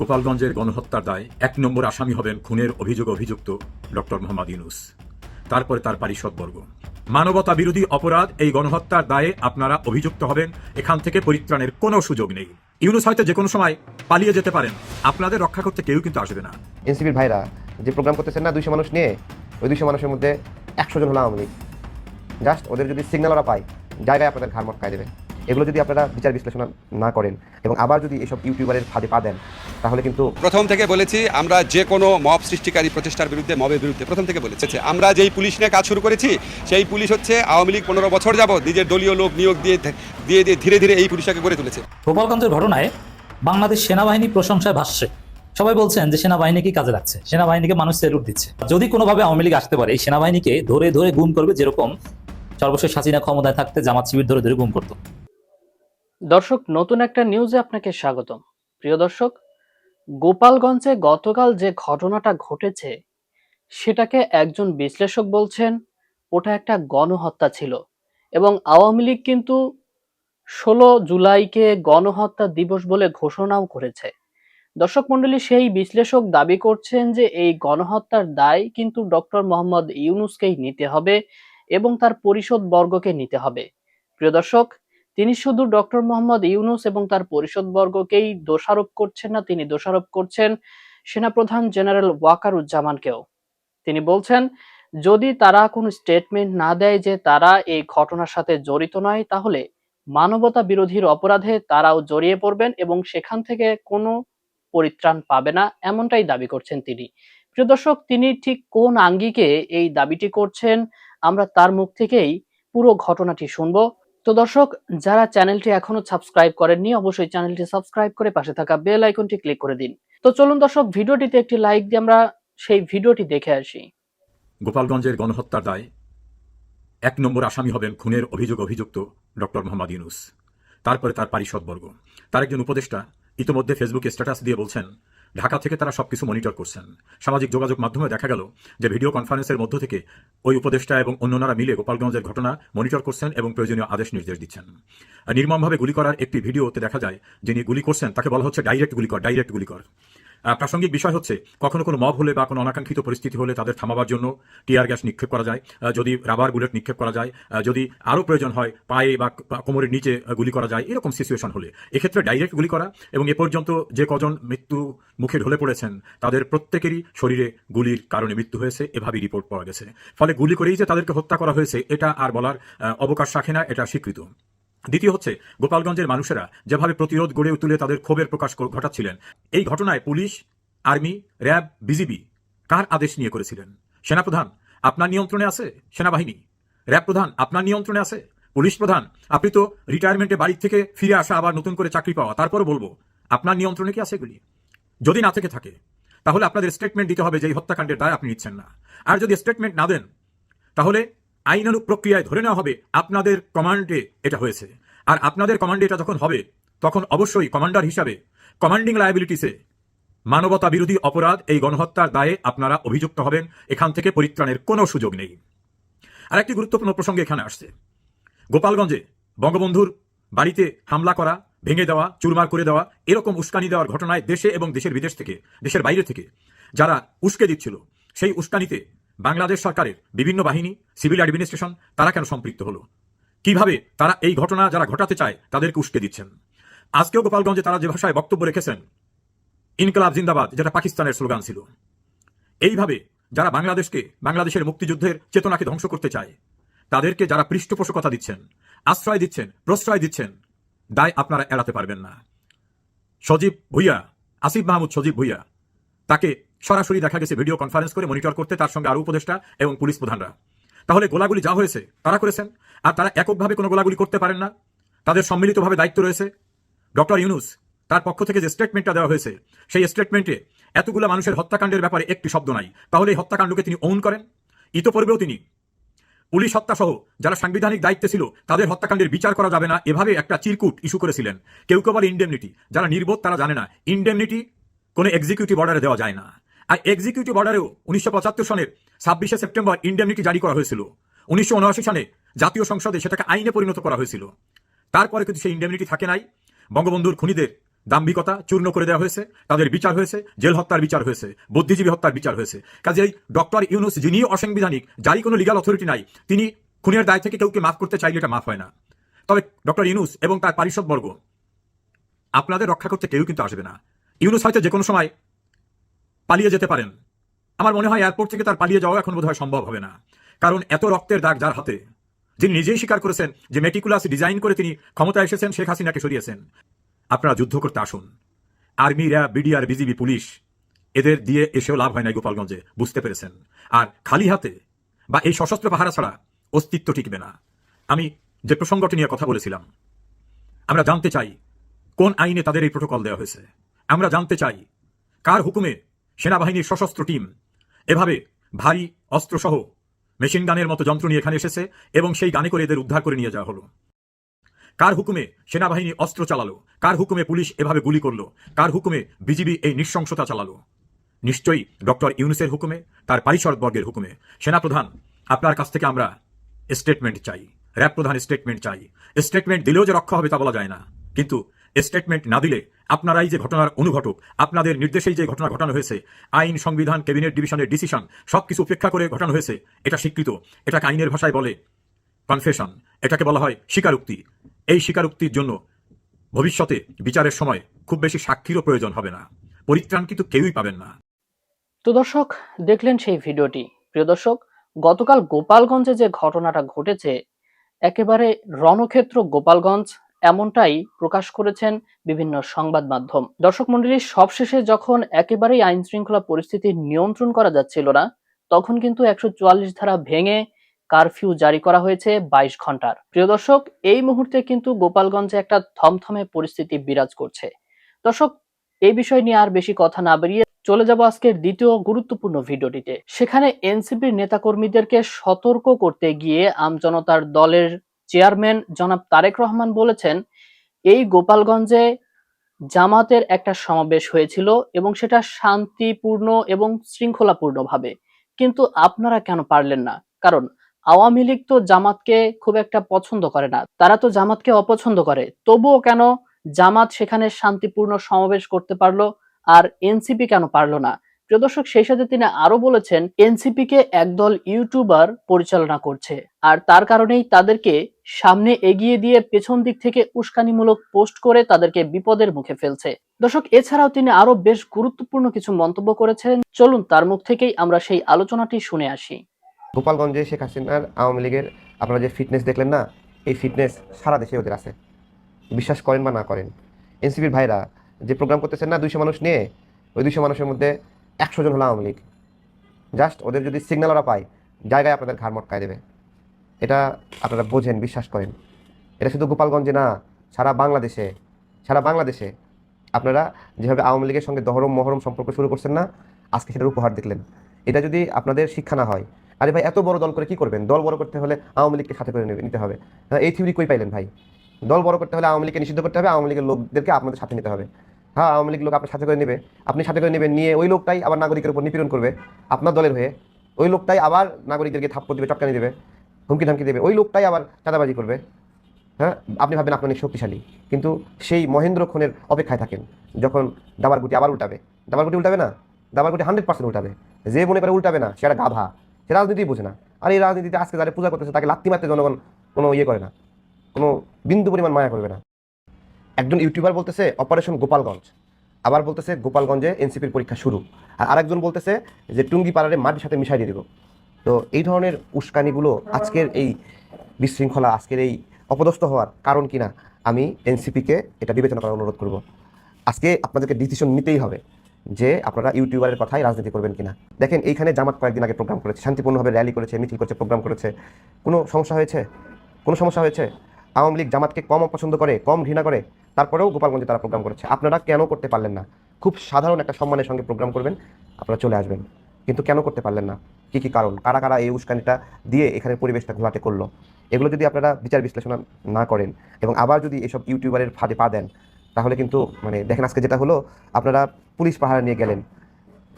গোপালগঞ্জের গণহত্যার দায় এক নম্বর আসামি হবেন খুনের অভিযোগ অভিযুক্ত ডক্টর মোহাম্মদ ইউনুস। তারপরে তার পারিষদবর্গ মানবতা বিরোধী অপরাধ, এই গণহত্যার দায়ে আপনারা অভিযুক্ত হবেন, এখান থেকে পরিত্রাণের কোনো সুযোগ নেই। ইউনুস হয়তো যে কোনো সময় পালিয়ে যেতে পারেন। আপনাদের রক্ষা করতে কেউ কিন্তু আসবে না। এনসিপির ভাইরা যে প্রোগ্রাম করতেছেন না, দুইশো মানুষ নিয়ে, ওই দুইশো মানুষের মধ্যে একশো জন হলো আওয়ামী লীগ। জাস্ট ওদের যদি সিগন্যাল ওরা পায়, জায়গায় আপনাদের ঘাড় মটকায় দেবে। এগুলো যদি আপনারা বিচার বিশ্লেষণ না করেন এবং আবার যদি এসব ইউটিউবারের ফাঁদে পা দেন তাহলে কিন্তু প্রথম থেকে বলেছি আমরা যে কোনো মব সৃষ্টিকারী প্রচেষ্টার বিরুদ্ধে মবের বিরুদ্ধে প্রথম থেকে বলেছি। আমরা যেই পুলিশ নিয়ে কাজ শুরু করেছি সেই পুলিশ হচ্ছে আওয়ামী লীগ পনেরো বছর যাবত নিজের দলীয় লোক নিয়োগ দিয়ে দিয়ে দিয়ে ধীরে ধীরে এই পুলিশটাকে গড়ে তুলেছে। গোপালগঞ্জের ঘটনায় বাংলাদেশ সেনাবাহিনী প্রশংসায় ভাসছে। সবাই বলছেন যে সেনাবাহিনীকে কাজে লাগছে? সেনাবাহিনীকে মানুষ সেলুট দিচ্ছে। যদি কোনোভাবে আওয়ামী লীগ আসতে পারে এই সেনাবাহিনীকে ধরে ধরে গুম করবে যেরকম সর্বশেষ হাসিনা ক্ষমতায় থাকতে জামাত শিবির ধরে ধরে গুম করতো। দর্শক, নতুন একটা নিউজে আপনাকে স্বাগতম। প্রিয় দর্শক, গোপালগঞ্জে গতকাল যে ঘটনাটা ঘটেছে, সেটাকে একজন বিশ্লেষক বলছেন, ওটা একটা গণহত্যা ছিল। এবং আওয়ামী লীগ কিন্তু ষোলো জুলাইকে গণহত্যা দিবস বলে ঘোষণাও করেছে। দর্শক মণ্ডলী, সেই বিশ্লেষক দাবি করছেন যে এই গণহত্যার দায় কিন্তু ডক্টর মোহাম্মদ ইউনুসকেই নিতে হবে এবং তার পরিষদ বর্গকে নিতে হবে। প্রিয় দর্শক তিনি শুধু ডক্টর মোহাম্মদ ইউনুস এবং তার পরিষদবর্গকেই দোষারোপ করছেন না, তিনি দোষারোপ করছেন সেনাপ্রধান জেনারেল ওয়াকারুজ্জামানকেও। তিনি বলছেন, যদি তারা কোনো স্টেটমেন্ট না দেয় যে তারা এই ঘটনার সাথে জড়িত নয়, তাহলে মানবতা বিরোধীর অপরাধে তারাও জড়িয়ে পড়বেন এবং সেখান থেকে কোনো পরিত্রাণ পাবে না, এমনটাই দাবি করছেন তিনি। প্রিয় দর্শক, তিনি ঠিক কোন আঙ্গিকে এই দাবিটি করছেন, আমরা তার মুখ থেকেই পুরো ঘটনাটি শুনব। তো দর্শক, যারা চ্যানেলটি এখনও সাবস্ক্রাইব করেননি, অবশ্যই চ্যানেলটি সাবস্ক্রাইব করে পাশে থাকা বেল আইকনটি ক্লিক করে দিন। তো চলুন দর্শক, ভিডিওটিতে একটি লাইক দিয়ে আমরা সেই ভিডিওটি দেখে আসি। গোপালগঞ্জের গণহত্যার দায়। এক নম্বর আসামি হবেন খুনের অভিযোগ অভিযুক্ত ডক্টর মোহাম্মদ ইউনুস। তারপরে তার পারিষদবর্গ। তার একজন উপদেষ্টা ইতিমধ্যে ফেসবুকে স্ট্যাটাস দিয়ে বলছেন ঢাকা থেকে তারা সবকিছু মনিটর করছেন। সামাজিক যোগাযোগ মাধ্যমে দেখা গেল যে ভিডিও কনফারেন্সের মধ্য থেকে ওই উপদেষ্টা এবং অন্যরা মিলে গোপালগঞ্জের ঘটনা মনিটর করছেন এবং প্রয়োজনীয় আদেশ নির্দেশ দিচ্ছেন। নির্মমভাবে গুলি করার একটি ভিডিওতে দেখা যায়, যিনি গুলি করছেন, তাকে বলা হচ্ছে ডাইরেক্ট গুলি কর, ডাইরেক্ট গুলি কর। প্রাসঙ্গিক বিষয় হচ্ছে, কখনো কোনো মব হলে বা কোনো অনাকাঙ্ক্ষিত পরিস্থিতি হলে তাদের থামাবার জন্য টিয়ার গ্যাস নিক্ষেপ করা যায় যদি রাবার বুলেট নিক্ষেপ করা যায় যদি আরও প্রয়োজন হয় পায়ে বা কোমরের নিচে গুলি করা যায়, এরকম সিচুয়েশন হলে। এক্ষেত্রে ডাইরেক্ট গুলি করা এবং এ পর্যন্ত যে কজন মৃত্যু মুখে ঢলে পড়েছেন, তাদের প্রত্যেকেরই শরীরে গুলির কারণে মৃত্যু হয়েছে, এভাবেই রিপোর্ট পাওয়া গেছে। ফলে গুলি করেই যে তাদেরকে হত্যা করা হয়েছে, এটা আর বলার অবকাশ রাখে না, এটা স্বীকৃত। দ্বিতীয় হচ্ছে, গোপালগঞ্জের মানুষেরা যেভাবে প্রতিরোধ গড়ে তুলে তাদের ক্ষোভের প্রকাশ ঘটাচ্ছিলেন, এই ঘটনায় পুলিশ, আর্মি, র্যাব, বিজিবি কার আদেশ নিয়ে করেছিলেন? সেনাপ্রধান, আপনার নিয়ন্ত্রণে আছে? সেনাবাহিনী। র্যাব প্রধান, আপনার নিয়ন্ত্রণে আছে? পুলিশ প্রধান, আপনি তো রিটায়ারমেন্টে বাড়ি থেকে ফিরে আসা, আবার নতুন করে চাকরি পাওয়া, তারপরও বলব, আপনার নিয়ন্ত্রণে কি আছে এগুলি? যদি না থেকে থাকে, তাহলে আপনাদের স্টেটমেন্ট দিতে হবে যে এই হত্যাকাণ্ডের দায় আপনি নিচ্ছেন না। আর যদি স্টেটমেন্ট না দেন, তাহলে আইনানুগ প্রক্রিয়ায় ধরে নেওয়া হবে আপনাদের কমান্ডে এটা হয়েছে। আর আপনাদের কমান্ডে এটা যখন হবে, তখন অবশ্যই কমান্ডার হিসাবে কমান্ডিং লায়াবিলিটিসে মানবতা বিরোধী অপরাধ, এই গণহত্যার দায়ে আপনারা অভিযুক্ত হবেন। এখান থেকে পরিত্রাণের কোনো সুযোগ নেই। আর একটি গুরুত্বপূর্ণ প্রসঙ্গে এখানে আসছে। গোপালগঞ্জে বঙ্গবন্ধুর বাড়িতে হামলা করা, ভেঙে দেওয়া, চুরমার করে দেওয়া, এরকম উস্কানি দেওয়ার ঘটনায় দেশে এবং দেশের বিদেশ থেকে, দেশের বাইরে থেকে যারা উস্কে দিচ্ছিল, সেই উস্কানিতে বাংলাদেশ সরকারের বিভিন্ন বাহিনী, সিভিল অ্যাডমিনিস্ট্রেশন, তারা কেন সম্পৃক্ত হলো? কীভাবে তারা এই ঘটনা যারা ঘটাতে চায়, তাদেরকে উস্কে দিচ্ছেন? আজকেও গোপালগঞ্জে তারা যে ভাষায় বক্তব্য রেখেছেন, ইনকলাব জিন্দাবাদ, যেটা পাকিস্তানের স্লোগান ছিল। এইভাবে যারা বাংলাদেশকে, বাংলাদেশের মুক্তিযুদ্ধের চেতনাকে ধ্বংস করতে চায়, তাদেরকে যারা পৃষ্ঠপোষকতা দিচ্ছেন, আশ্রয় দিচ্ছেন, প্রশ্রয় দিচ্ছেন, দায় আপনারা এড়াতে পারবেন না। সজীব ভুইয়া, আসিফ মাহমুদ সজীব ভুইয়া, তাকে সরাসরি দেখা গেছে ভিডিও কনফারেন্স করে মনিটর করতে তার সঙ্গে আরও উপদেষ্টা এবং পুলিশ প্রধানরা। তাহলে গোলাগুলি যা হয়েছে, তারা করেছেন? আর তারা এককভাবে কোনো গোলাগুলি করতে পারেন না? তাদের সম্মিলিতভাবে দায়িত্ব রয়েছে? ডক্টর ইউনুস, তার পক্ষ থেকে যে স্টেটমেন্টটা দেওয়া হয়েছে, সেই স্টেটমেন্টে এতগুলো মানুষের হত্যাকাণ্ডের ব্যাপারে একটি শব্দ নাই। তাহলে এই হত্যাকাণ্ডকে তিনি ওন করেন? ইতোপূর্বেও তিনি পুলিশ হত্যা সহ যারা সাংবিধানিক দায়িত্বে ছিল, তাদের হত্যাকাণ্ডের বিচার করা যাবে না। এভাবে একটা চিরকুট ইস্যু করেছিলেন। কেউ কেউ বলে ইন্ডেমনিটি যারা নির্বোধ, তারা জানে না ইন্ডেমনিটি কোনো এক্সিকিউটিভ অর্ডারে দেওয়া যায় না। আর এক্সিকিউটিভ অর্ডারেও উনিশশো পঁচাত্তর সনের ছাব্বিশে সেপ্টেম্বর ইন্ডেমনিটি জারি করা হয়েছিল। উনিশশো সালে জাতীয় সংসদে সেটাকে আইনে পরিণত করা হয়েছিল। তারপরে কিন্তু সেই ইন্ডেমনিটি থাকে নাই। বঙ্গবন্ধুর খুনিদের দাম্ভিকতা চূর্ণ করে দেওয়া হয়েছে, তাদের বিচার হয়েছে, জেল হত্যার বিচার হয়েছে, বুদ্ধিজীবী হত্যার বিচার হয়েছে। কাজেই ডক্টর ইউনুস যিনি অসাংবিধানিক, যারই কোনো লিগাল অথরিটি নাই, তিনি খুনের দায় থেকে কেউকে মাফ করতে চাইলে এটা মাফ হয় না। তবে ডক্টর ইউনুস এবং তার পারিষদবর্গ, আপনাদের রক্ষা করতে কেউ কিন্তু আসবে না। ইউনুস হয়তো যে কোনো সময় পালিয়ে যেতে পারেন। আমার মনে হয় এয়ারপোর্ট থেকে তার পালিয়ে যাওয়া এখন বোধহয় সম্ভব হবে না। কারণ এত রক্তের দাগ যার হাতে। যিনি নিজেই স্বীকার করেছেন যে মেটিকুলাস ডিজাইন করে তিনি ক্ষমতায় এসেছেন, শেখ হাসিনাকে সরিয়েছেন। আপনারা যুদ্ধ করতে আসুন। Army, RAB BDR BGB, police, এদের দিয়ে এসেও লাভ হয় না গোপালগঞ্জে, বুঝতে পেরেছেন। আর খালি হাতে বা এই সশস্ত্র পাহারা ছাড়া অস্তিত্ব টিকবে না। আমি যে প্রসঙ্গটি নিয়ে কথা বলেছিলাম, আমরা জানতে চাই কোন আইনে তাদের এই প্রোটোকল দেওয়া হয়েছে। আমরা জানতে চাই কার হুকুমে সেনাবাহিনীর সশস্ত্র টিম। এভাবে ভারী অস্ত্রসহ মেশিন গানের মতো যন্ত্র নিয়ে এখানে এসেছে এবং সেই গানে করে এদের উদ্ধার করে নিয়ে যাওয়া হলো। কার হুকুমে সেনাবাহিনী অস্ত্র চালালো? কার হুকুমে পুলিশ এভাবে গুলি করল? কার হুকুমে বিজিবি এই নৃশংসতা চালালো? নিশ্চয়ই ডক্টর ইউনুসের হুকুমে, তার পারিষদবর্গের হুকুমে। সেনাপ্রধান, আপনার কাছ থেকে আমরা স্টেটমেন্ট চাই। র্যাব প্রধান স্টেটমেন্ট চাই। স্টেটমেন্ট দিলেও যে রক্ষা হবে তা বলা যায় না। কিন্তু স্টেটমেন্ট না দিলে আপনারাই যে ঘটনার অনুঘটক, আপনাদের নির্দেশেই যে ঘটনা ঘটানো হয়েছে, আইন, সংবিধান, ক্যাবিনেট ডিভিশনের ডিসিশন সবকিছু উপেক্ষা করে ঘটানো হয়েছে, এটা স্বীকৃত, এটাকে আইনের ভাষায় বলে কনফেশন এটাকে বলা হয় স্বীকারোক্তি। এই স্বীকারোক্তির জন্য ভবিষ্যতে বিচারের সময় খুব বেশি সাক্ষীরও প্রয়োজন হবে না, পরিত্রাণ কিন্তু কেউই পাবেন না। তো দর্শক, দেখলেন সেই ভিডিওটি। প্রিয় দর্শক, গতকাল গোপালগঞ্জে যে ঘটনাটা ঘটেছে, একেবারে রণক্ষেত্র গোপালগঞ্জ এমনটাই প্রকাশ করেছেন বিভিন্ন সংবাদ মাধ্যম। দর্শক মন্ডলী সবশেষে যখন একেবারেই আইন শৃঙ্খলা পরিস্থিতি নিয়ন্ত্রণ করা যাচ্ছিল না, তখন কিন্তু একশো চুয়াল্লিশ ধারা ভেঙে কারফিউ জারি করা হয়েছে বাইশ ঘণ্টার। প্রিয় দর্শক, এই মুহূর্তে কিন্তু গোপালগঞ্জে একটা থমথমে পরিস্থিতি বিরাজ করছে। দর্শক, এই বিষয় নিয়ে আর বেশি কথা না বেরিয়ে চলে যাব আজকের দ্বিতীয় গুরুত্বপূর্ণ ভিডিওটিতে। সেখানে এনসিপির নেতাকর্মীদেরকে সতর্ক করতে গিয়ে আমজনতার দলের চেয়ারম্যান জনাব তারেক রহমান বলেছেন, এই গোপালগঞ্জে জামাতের একটা সমাবেশ হয়েছিল এবং সেটা শান্তিপূর্ণ এবং শৃঙ্খলাপূর্ণভাবে। কিন্তু আপনারা কেন পারলেন না? কারণ আওয়ামী লীগ তো জামাতকে খুব একটা পছন্দ করে না। তারা তো জামাতকে অপছন্দ করে। তবুও কেন জামাত সেখানে শান্তিপূর্ণ সমাবেশ করতে পারল আর এনসিপি কেন পারল না? প্রিয় দর্শক, সেই সাথে তিনি আরও বলেছেন, এনসিপি কে একদল ইউটিউবার পরিচালনা করছে। আর তার কারণেই তাদেরকে সামনে এগিয়ে দিয়ে পেছন দিক থেকে উস্কানিমূলক পোস্ট করে তাদেরকে বিপদের মুখে ফেলছে। দর্শক, এছাড়াও তিনি আরও বেশ গুরুত্বপূর্ণ কিছু মন্তব্য করেছেন। চলুন, তার মুখ থেকেই আমরা সেই আলোচনাটি শুনে আসি। গোপালগঞ্জে শেখ হাসিনার আওয়ামী লীগের আপনারা যে ফিটনেস দেখলেন না, এই ফিটনেস সারা দেশে ওদের আছে। বিশ্বাস করেন বা না করেন, এনসিপির ভাইরা যে প্রোগ্রাম করতেছেন না, দুইশো মানুষ নিয়ে, ওই দুইশো মানুষের মধ্যে একশো জন হলো আওয়ামী লীগ। জাস্ট ওদের যদি সিগন্যাল ওরা পায় জায়গায় আপনাদের ঘাড় মটকায় দেবে। এটা আপনারা বোঝেন বিশ্বাস করেন। এটা শুধু গোপালগঞ্জে না সারা বাংলাদেশে সারা বাংলাদেশে আপনারা যেভাবে আওয়ামী লীগের সঙ্গে দহরম মহরম সম্পর্ক শুরু করছেন না আজকে সেটার উপহার দেখলেন। এটা যদি আপনাদের শিক্ষা না হয় আরে ভাই এত বড় দল করে কি করবেন? দল বড় করতে হলে আওয়ামী লীগকে সাথে করে নিতে হবে। হ্যাঁ, এই থিওরি কই পাইলেন ভাই? দল বড় করতে হলে আওয়ামী লীগকে নিষিদ্ধ করতে হবে আওয়ামী লীগের লোকদেরকে আপনাদের সাথে নিতে হবে। হ্যাঁ আওয়ামী লীগ লোক আপনার সাথে করে নেবে। আপনি সাথে করে নেবেন, নিয়ে ওই লোকটাই আবার নাগরিকের উপর নিপীড়ন করবে। আপনার দলের হয়ে ওই লোকটাই আবার নাগরিকদেরকে থাপ্পড় দেবে চটকানি দেবে, হুমকি ধামকি দেবে। ওই লোকটাই আবার চাঁদাবাজি করবে। হ্যাঁ আপনি ভাবেন আপনি অনেক শক্তিশালী, কিন্তু সেই মহেন্দ্র খনের অপেক্ষায় থাকেন যখন দাবার গুটি আবার উল্টাবে। দাবার গুটি উল্টাবে না? দাবার গুটি হান্ড্রেড পার্সেন্ট উল্টাবে। যে মনে করে উল্টাবে না সেটা গাভা সে রাজনীতি বোঝে না। আর এই রাজনীতিতে আজকে যারা পূজা করতেছে, তাকে লাত্তি মারতে জনগণ কোনো ইয়ে করে না। কোনো বিন্দু পরিমাণ মায়া করবে না। একজন ইউটিউবার বলতেছে, অপারেশন গোপালগঞ্জ। আবার বলতেছে, গোপালগঞ্জে এনসিপির পরীক্ষা শুরু। আর আরেকজন বলতেছে যে টুঙ্গি পাড়ারে মাটির সাথে মিশাই দিয়ে দেবো। তো এই ধরনের উস্কানিগুলো আজকের এই বিশৃঙ্খলা, আজকের এই অপদস্থ হওয়ার কারণ কিনা আমি এনসিপিকে এটা বিবেচনা করার অনুরোধ করব। আজকে আপনাদেরকে ডিসিশন নিতেই হবে যে, আপনারা ইউটিউবারের কথাই রাজনীতি করবেন কিনা। দেখেন, এইখানে জামাত কয়েকদিন আগে প্রোগ্রাম করেছে, শান্তিপূর্ণভাবে র্যালি করেছে, মিছিল করেছে, প্রোগ্রাম করেছে। কোনো সমস্যা হয়েছে? কোনো সমস্যা হয়েছে? আওয়ামী লীগ জামাতকে কম অপছন্দ করে, কম ঘৃণা করে? তারপরেও গোপালগঞ্জে তারা প্রোগ্রাম করেছে। আপনারা কেন করতে পারলেন না? খুব সাধারণ একটা সম্মানের সঙ্গে প্রোগ্রাম করবেন, আপনারা চলে আসবেন। কিন্তু কেন করতে পারলেন না? কি কি কারণ? কারা কারা এই উস্কানিটা দিয়ে এখানে পরিবেশটা ঘোলাটে করল? এগুলো যদি আপনারা বিচার বিশ্লেষণ না করেন এবং আবার যদি এসব ইউটিউবারের ফাঁদে পা দেন, তাহলে কিন্তু মানে দেখেন আজকে যেটা হলো, আপনারা পুলিশ পাহাড়ে নিয়ে গেলেন।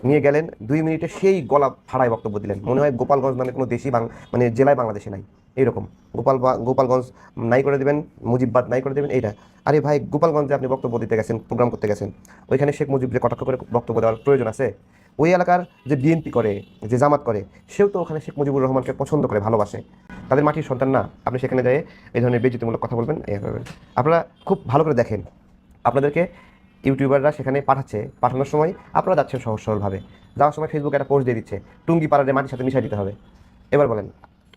নিয়ে গেলেন, দুই মিনিটে সেই গলা ফাড়ায় বক্তব্য দিলেন। মনে হয় গোপালগঞ্জ নামে কোনো দেশই বাং মানে জেলায় বাংলাদেশে নাই। এইরকম। গোপাল বা- গোপালগঞ্জ নাই করে দেবেন, মুজিববাদ নাই করে দেবেন, এইটা। আরে ভাই, গোপালগঞ্জে আপনি বক্তব্য দিতে গেছেন, প্রোগ্রাম করতে গেছেন। ওইখানে শেখ মুজিবকে কটাক্ষ করে বক্তব্য দেওয়ার প্রয়োজন আছে। ওই এলাকার যে বিএনপি করে, যে জামাত করে, সেও তো ওখানে শেখ মুজিবুর রহমানকে পছন্দ করে, ভালোবাসে। তাদের মাটির সন্তান না। আপনি সেখানে যেয়ে এই ধরনের বেজিতিমূলক কথা বলবেন এই করবেন। আপনারা খুব ভালো করে দেখেন। আপনাদেরকে ইউটিউবাররা সেখানে পাঠাচ্ছে। পাঠানোর সময় আপনারা যাচ্ছেন সহজ সরলভাবে যাওয়ার সময় ফেসবুকে একটা পোস্ট দিয়ে দিচ্ছে। টুঙ্গি পাড়ারে মাটির সাথে মিশিয়ে দিতে হবে। এবার বলেন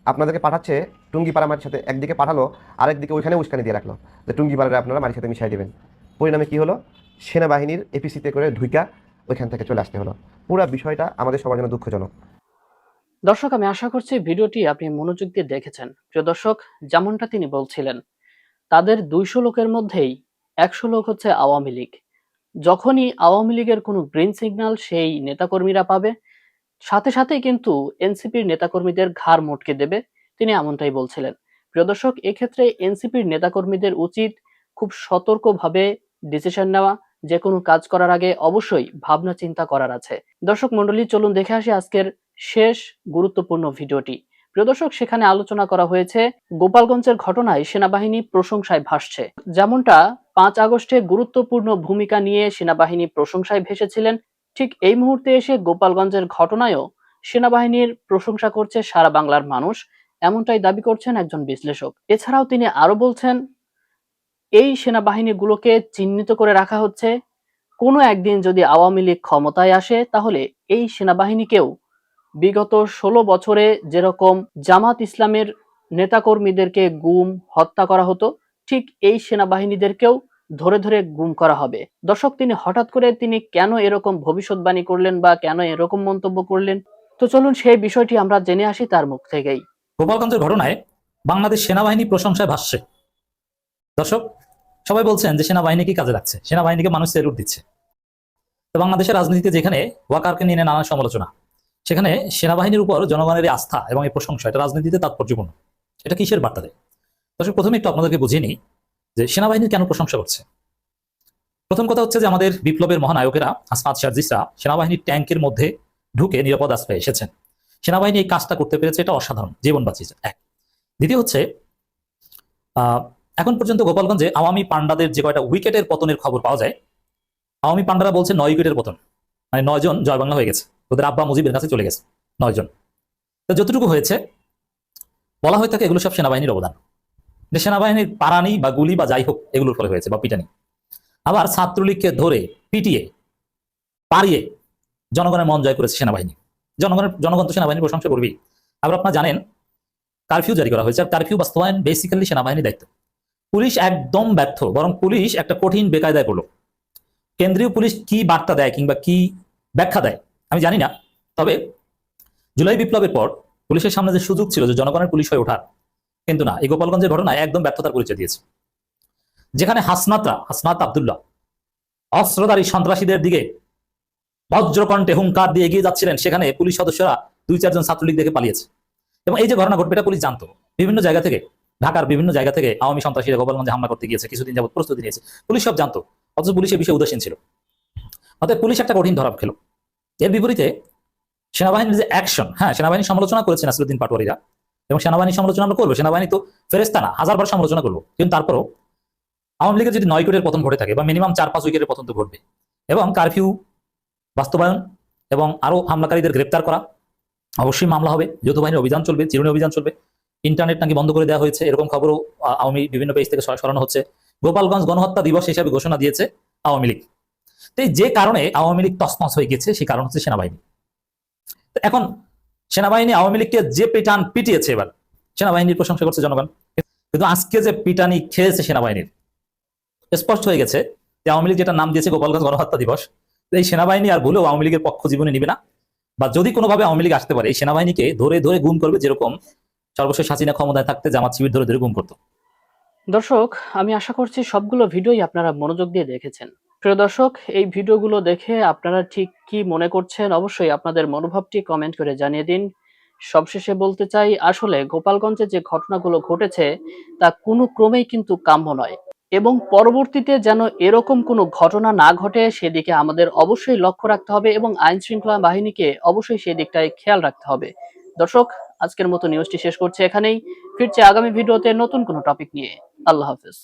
আপনাদেরকে পাঠাচ্ছে, টুঙ্গি পাড়া মাটির সাথে একদিকে পাঠালো, আরেকদিকে ওইখানে উস্কানি দিয়ে রাখল। যে টুঙ্গি পাড়ারে আপনারা মাটির সাথে মিশিয়ে দেবেন। পরিণামে কি হলো? সেনাবাহিনীর এপিসিতে করে ঢুইকা ওইখান থেকে চলে আসতে হলো। পুরো বিষয়টা আমাদের সবার জন্য দুঃখজনক। দর্শক, আমি আশা করছি ভিডিওটি আপনি মনোযোগ দিয়ে দেখেছেন। প্রিয় দর্শক, যেমনটা তিনি বলছিলেন, তাদের দুইশো লোকের মধ্যেই একশো লোক হচ্ছে আওয়ামী লীগ। যখনই আওয়ামী লীগের কোনো গ্রিন সিগন্যাল সেই নেতাকর্মীরা পাবে সাথে সাথেই কিন্তু এনসিপির নেতাকর্মীদের ঘাড় মটকে দেবে, তিনি এমনটাই বলছিলেন। প্রিয় দর্শক, এক্ষেত্রে এনসিপির নেতাকর্মীদের উচিত খুব সতর্কভাবে ডিসিশন নেওয়া, যে কোনো কাজ করার আগে অবশ্যই ভাবনা চিন্তা করার আছে। দর্শক মন্ডলী চলুন দেখে আসি আজকের শেষ গুরুত্বপূর্ণ ভিডিওটি। প্রিয় দর্শক, সেখানে আলোচনা করা হয়েছে গোপালগঞ্জের ঘটনায় সেনাবাহিনী প্রশংসায় ভাসছে। যেমনটা পাঁচ আগস্টে গুরুত্বপূর্ণ ভূমিকা নিয়ে সেনাবাহিনী প্রশংসায় ভেসেছিলেন ঠিক এই মুহূর্তে এসে গোপালগঞ্জের ঘটনায়ও সেনাবাহিনীর প্রশংসা করছে সারা বাংলার মানুষ, এমনটাই দাবি করছেন একজন বিশ্লেষক। এছাড়াও তিনি আরও বলছেন, এই সেনাবাহিনীগুলোকে চিহ্নিত করে রাখা হচ্ছে। কোনো একদিন যদি আওয়ামী লীগ ক্ষমতায় আসে, তাহলে এই সেনাবাহিনীকেও বিগত ষোলো বছরে যেরকম জামাত ইসলামের নেতাকর্মীদেরকে গুম, হত্যা করা হতো, ঠিক এই সেনাবাহিনীদেরকেও ধরে ধরে গুম করা হবে। দর্শক, তিনি হঠাৎ করে তিনি কেন এরকম ভবিষ্যৎবাণী করলেন বা কেন এরকম মন্তব্য করলেন? তো চলুন সেই বিষয়টি আমরা জেনে আসি তার মুখ থেকেই। গোপালগঞ্জের ঘটনায় বাংলাদেশ সেনাবাহিনী প্রশংসায় ভাসছে। দর্শক, সবাই বলছেন যে সেনাবাহিনী কি কাজে লাগছে। সেনাবাহিনীকে মানুষ সেলুট দিচ্ছে। তো বাংলাদেশের রাজনীতিতে যেখানে ওয়াকারকে নিয়ে নানা সমালোচনা, সেখানে সেনাবাহিনীর উপর জনগণের আস্থা এবং এই প্রশংসা, এটা রাজনীতিতে তাৎপর্যপূর্ণ। এটা কিসের বার্তা দেয়? দর্শক, প্রথমে একটু আপনাদেরকে বুঝিয়ে নিই। যে সেনাবাহিনীর কেন প্রশংসা করছে? প্রথম কথা হচ্ছে যে আমাদের বিপ্লবের মহানায়কেরা আসমাত শারজিসরা সেনাবাহিনীর ট্যাঙ্কের মধ্যে ঢুকে নিরাপদ আশ্রয়ে এসেছেন। সেনাবাহিনী এই কাজটা করতে পেরেছে, এটা অসাধারণ, জীবন বাঁচিয়েছে, এক। দ্বিতীয় হচ্ছে এখন পর্যন্ত গোপালগঞ্জে আওয়ামী পান্ডাদের যে কয়টা উইকেটের পতনের খবর পাওয়া যায়, আওয়ামী পান্ডারা বলছে নয় উইকেটের পতন মানে নয় জন জয় বাংলা হয়ে গেছে, ওদের আব্বা মুজিবের কাছে চলে গেছে, নয় জন। তো যতটুকু হয়েছে, বলা হয়ে থাকে এগুলো সব সেনাবাহিনীর অবদান। যে সেনাবাহিনীর পারানি বা গুলি বা যাই হোক এগুলোর ফলে হয়েছে বা পিটানি। আবার ছাত্রলীগকে ধরে পিটিয়ে পারিয়ে জনগণের মন জয় করেছে সেনাবাহিনী। জনগণের, জনগণ তো সেনাবাহিনীর প্রশংসা করবেই। আবার আপনারা জানেন কারফিউ জারি করা হয়েছে। আর কারফিউ বাস্তবায়ন বেসিক্যালি সেনাবাহিনীর দায়িত্ব। পুলিশ একদম ব্যর্থ, বরং পুলিশ একটা কঠিন বেকায়দায় করল কেন্দ্রীয় পুলিশ কি বার্তা দেয় কিংবা কি ব্যাখ্যা দেয়, আমি জানি না। তবে জুলাই বিপ্লবের পর পুলিশের সামনে যে সুযোগ ছিল যে জনগণের পুলিশ হয়ে ওঠার কিন্তু না। এই গোপালগঞ্জের ঘটনায় একদম ব্যর্থতার পরিচয় দিয়েছে। যেখানে হাসনাতরা, হাসনাত আবদুল্লাহ, অস্ত্রধারী সন্ত্রাসীদের দিকে বজ্রকণ্ঠে হুঙ্কার দিয়ে এগিয়ে যাচ্ছিলেন, সেখানে পুলিশ সদস্যরা দুই, চারজন ছাত্রলীগ দেখে পালিয়েছে। এবং এই যে ঘটনা ঘটবে এটা পুলিশ জানতো। বিভিন্ন জায়গা থেকে, ঢাকার বিভিন্ন জায়গা থেকে আওয়ামী সন্ত্রাসীরা গোপালগঞ্জে হামলা করতে গিয়েছে, কিছুদিন যাবত প্রস্তুতি নিয়েছে। পুলিশ সব জানতো, অথচ পুলিশ এই বিষয়ে উদাসীন ছিল। অর্থাৎ পুলিশ একটা কঠিন ধরা খেলো। এর বিপরীতে সেনাবাহিনীর যে অ্যাকশন হ্যাঁ সেনাবাহিনী সমালোচনা করেছে নাসিরুদ্দিন পাটোয়ারিরা। এবং সেনাবাহিনী সমালোচনা আমরা করব। সেনাবাহিনী তো ফেরেস্তা না, হাজারবার সমালোচনা করব কিন্তু তারপরও আওয়ামী লীগের যদি নয় উইকেটের পতন ঘটে থাকে বা মিনিমাম চার, পাঁচ উইকেটের পতন তো ঘটবে। এবং কারফিউ বাস্তবায়ন এবং আরও হামলাকারীদের গ্রেপ্তার করা, অবশ্যই মামলা হবে। যৌথ বাহিনীর অভিযান চলবে চিরুনি অভিযান চলবে। ইন্টারনেট নাকি বন্ধ করে দেওয়া হয়েছে, এরকম খবরও আওয়ামী বিভিন্ন পেজ থেকে সরানো হচ্ছে। গোপালগঞ্জ গণহত্যা দিবস হিসাবে ঘোষণা দিয়েছে আওয়ামী লীগ। তো যে কারণে আওয়ামী লীগ তসমস হয়ে গেছে, সেই কারণ হচ্ছে সেনাবাহিনী। এখন সেনাবাহিনী আওয়ামী লীগকে যে পিটান পিটিয়েছে এবার, সেনাবাহিনীর প্রশংসা করছে জনগণ। কিন্তু আজকে যে পিটানি খেয়েছে সেনাবাহিনীর, স্পষ্ট হয়ে গেছে যে আওয়ামী লীগ যেটা নাম দিয়েছে গোপালগঞ্জ গণহত্যা দিবস, এই সেনাবাহিনী আর ভুলেও আওয়ামী লীগের পক্ষ জীবনে নিবে না। বা যদি কোনোভাবে আওয়ামী লীগ আসতে পারে, এই সেনাবাহিনীকে ধরে ধরে গুম করবে যেরকম সর্বশেষ হাসিনা ক্ষমতায় থাকতে জামাত শিবির ধরে ধরে গুম করতো। দর্শক, আমি আশা করছি সবগুলো ভিডিওই আপনারা মনোযোগ দিয়ে দেখেছেন। প্রিয় দর্শক, এই ভিডিওগুলো দেখে আপনারা ঠিক কি মনে করছেন? অবশ্যই আপনাদের মনোভাবটি কমেন্ট করে জানিয়ে দিন। সবশেষে বলতে চাই, আসলে গোপালগঞ্জে যে ঘটনাগুলো ঘটেছে, তা কোনো ক্রমেই কিন্তু কাম্য নয়। এবং পরবর্তীতে যেন এরকম কোনো ঘটনা না ঘটে, সেদিকে আমাদের অবশ্যই লক্ষ্য রাখতে হবে এবং আইন শৃঙ্খলা বাহিনীকে অবশ্যই সেই দিকটায় খেয়াল রাখতে হবে। দর্শক, আজকের মতো নিউজটি শেষ করছে এখানেই। ফিরছে আগামী ভিডিওতে নতুন কোনো টপিক নিয়ে। আল্লাহ হাফেজ।